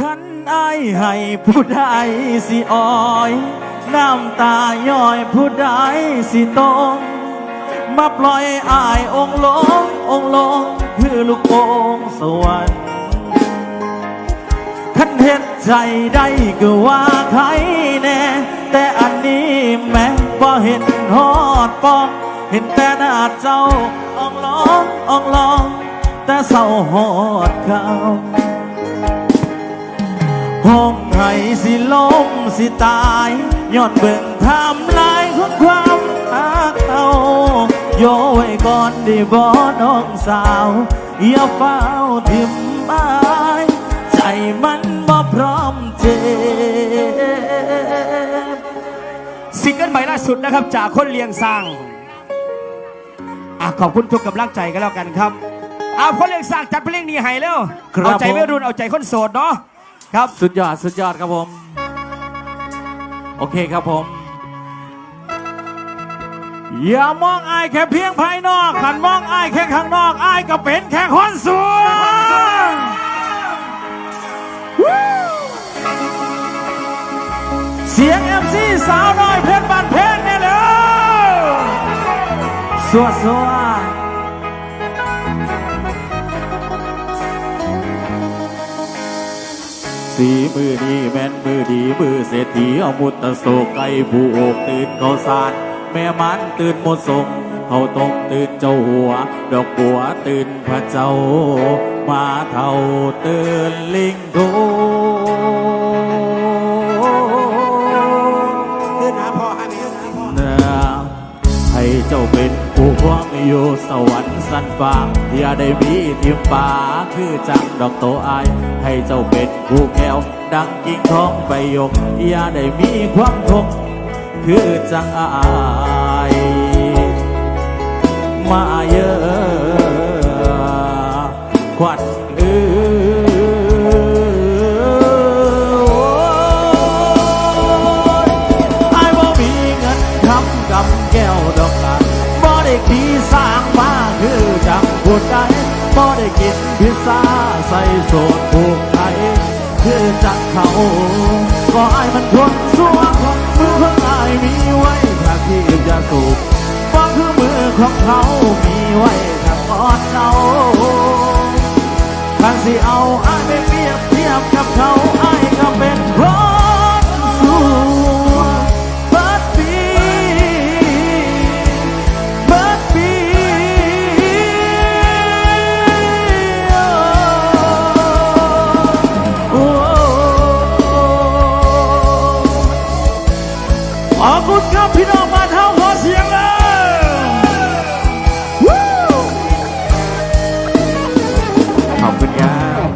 ขันอายให้ผู้ใดสิอ้อย น้ำตาย่อยผู้ใดสิตรงมาปล่อยอายองลงองลง คือลูกโป่งสวรรค์ขันเห็นใจได้ก็ว่าใครแน่ แต่อันนี้แม้บ่เห็นฮอดปอง เห็นแต่หน้าเจ้าอ่องลองอ่องลอง แต่เศร้าฮอดเขา ห้องไห้สิลมสิตายย้อนเบิ่งไทำลายของความรักเขาโยไว้ก่อนได้บ่น้องสาว อย่าเฝ้าทิมอายใจมันบ่พร้อมเจ็บซิงเกิลใหม่ล่าสุดนะครับ จากคนเลียงสร้างอะขอบคุณทุกกำลังใจกันแล้วกันครับเอาคนเลียงสร้างจัดเพลงนี้ให้แล้วครับเอาใจผมไม่รุ่นเอาใจคนโสดเนาะ ครับ สุดยอด สุดยอดครับผม โอเคครับผม อย่ามองอายแค่เพียงภายนอกขันมองอายแค่ข้างนอกอายก็เป็นแค่คนสวยเสียงเอฟซีสาวน้อยเพชรบานเพชรเนี่ยเลยสวดสวด สีมือดีแม่นมือดีมือเศรษฐีเอามุตตะโศกไก่ผู้อกตื่นเขาสารแม่มันตื่นหมดสงเขาตกตื่นเจ้าหัว ดอกบัวตื่นพระเจ้า มาเท่าตื่นลิงโท พวงอยู่สวรรค์สันฟ้าอย่าได้มีทิมป่าคือจังดอกโตอาย ให้เจ้าเป็นผู้แก้ว ดังกิ่งทองไปยกอย่าได้มีความทุกข์คือจังอายมาเยอะควัน กินพิซซ่าใส่โสดผูกไทยคือจังเขาก็อายมันคนสัวมือของอายมีไว้ถ้าที่จะสูบก็คือมือของเขามีไว้ถ้ากอดเราทาสิเอาอายไปเปรียบเทียบกับเขาอายก็เป็นคน ขอบคุณครับพี่น้องมาเท่าขอเสียงเลยวู้ขอบคุณครับ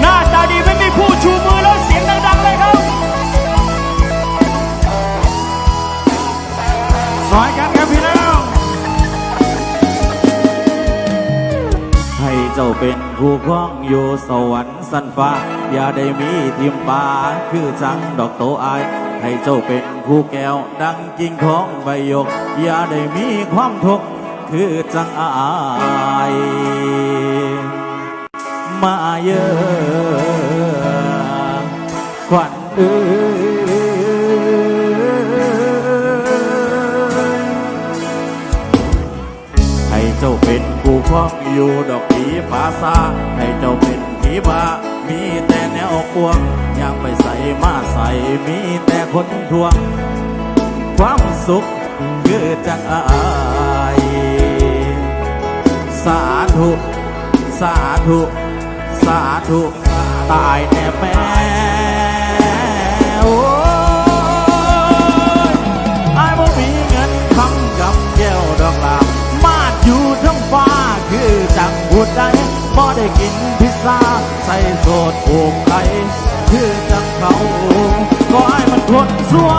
หน้าตาดีไม่มีผู้ชูมือแล้วเสียงดังๆเลยครับสอยกันครับพี่น้องให้เจ้าเป็นผู้ครองอยู่สวรรค์สันฟ้าอย่าได้มีทิมปาคือจังดอกโตอาย ให้เจ้าเป็นผู้แก้วดังกิ่งของใบยก อย่าได้มีความทุกข์คือจังอายมาเยอะขวัญเอ้ให้เจ้าเป็นผู้ครองอยู่ดอกผีภาษาให้เจ้าเป็นผีบา มีแต่แนวกวงยังไปใส่มาใส่มีแต่คนทวง ความสุขคือจังอายสาธุ สาธุ สาธุ ตายแน่แม่โอ้ยไอายบ่มีเงินคำกับแก้วดอกลามาดอยู่ทั้งฟ้าคือจังพูดได้ บ่ได้กินพิซซ่าใส่โสดโอกไก่คือจังเขาก็อายมันทนสัว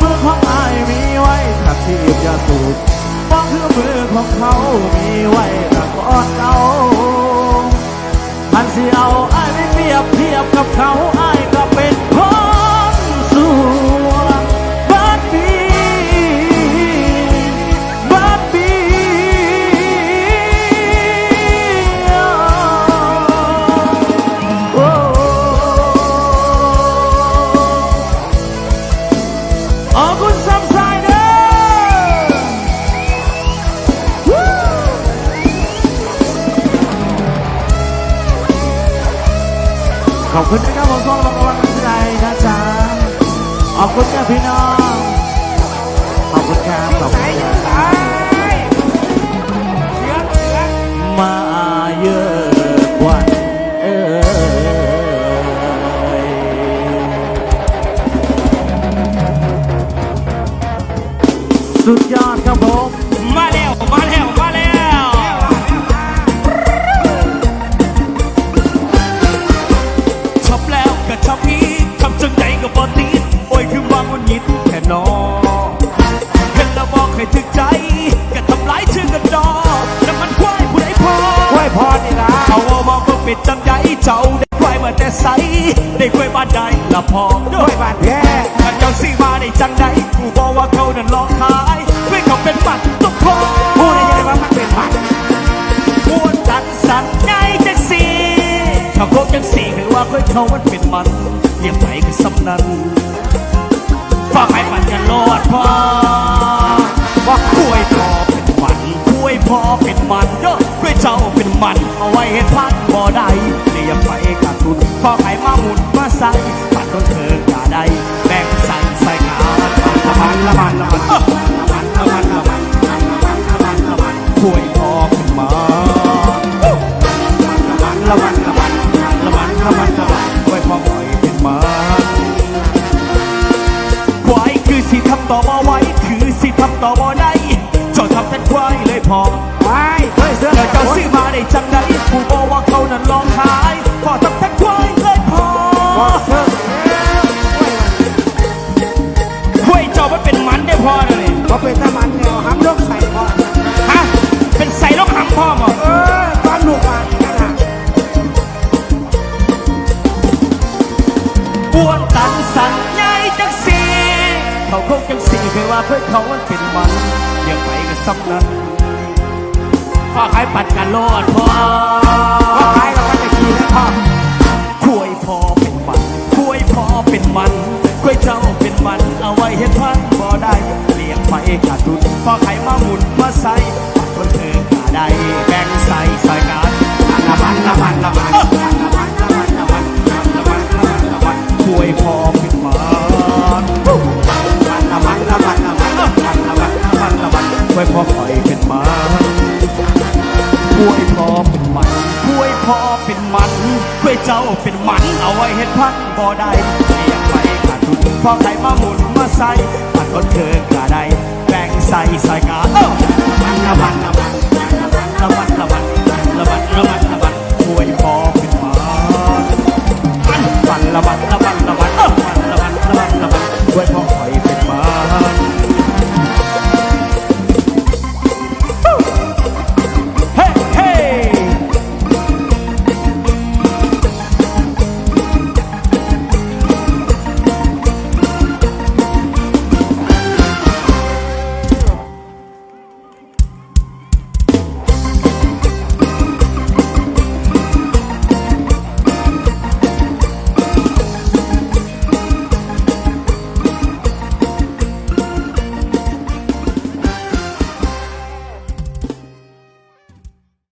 มือของอายมีไว้ถ้าทีบจะสูบบ่คือมือของเขามีไว้ถ้ากอดเรามันสิเอาไอ้ ขอบคุณนะครับผมต้องระวังระวังกันใจนะจ๊ะขอบคุณครับพี่น้อง ขอบคุณครับขอบคุณครับมาเยอะกว่าเอ้ยสุดยอดครับผม เขาโคกจังสี่คือว่าค่อยเขามันเป็นมันเรียกไปคือสำนันฝากให้มันกันโลดพอว่าคุยพอเป็นมันคุยพอเป็นมันเด้อคุยเจ้าเป็นมันเอาไว้เห็นพันบ่ได้เรียกไปขาดทุนฝากให้มาหมุนมาใส่ปัดต้นเถิงอย่าได้แบ่งใส่ใส่ขาละมันละมันละมันละมันละมันละมันละมันละมันละมันคุยพอ ปวนตันสั่นใหญ่จังสีเขาคงจังสีคือว่าเพื่อเขามันเป็นมันเรียกไปกันซ้ำนั้นพอขายปัดกันโลดพ่อว่าขายเราก็จะขี่แล้พ่อคุยพ่อเป็นมันคุยพ่อเป็นมันคุยเจ้าเป็นมันเอาไว้เห็นพันบ่ได้เรียกไปขาดทุนพอขายมาหมุนมาใส่ พันบ่ได้เรียกไปขาดทุนพอใครมาหมุนมาใส่ปัดคนเธอกระได้แบ่งใส่ใส่กันเอ้าละมันละมันละมัน